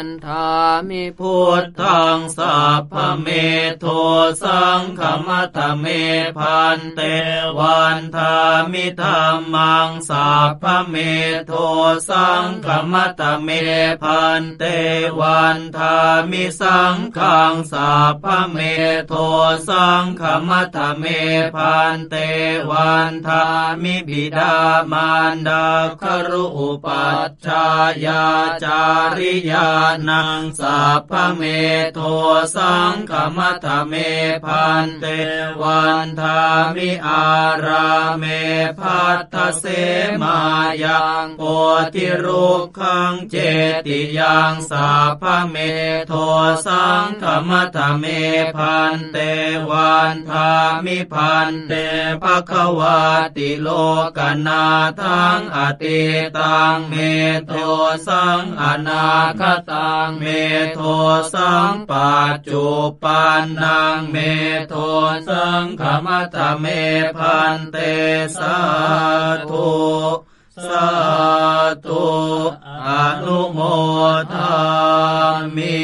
ันทามิพุทธังสัพพเมโทสังขมัตเมพันเตวันทามิธรรมังสัพพเมโทสังขมัตเมพันเตวันทามิสังขังสัพพเมโทสังขมัตเมพันเตวันทามิบิดามารดาครุอุปัชฌายาจาริยานังสัพพเมโทสังขมัตเมพันเตวันทามิอาราเมพัทธเสมายังโพธิรุกขังเจติยังสัพพเมโทสังขมัตเมพันเตวันทามิพันเตภควาติโลกนาทังอติตังเมโทสังอนาคตังเมโทสังปาจจุปันนางเมโทสังขมัตเมพันเตสาธุสาธุอนุโมทามิ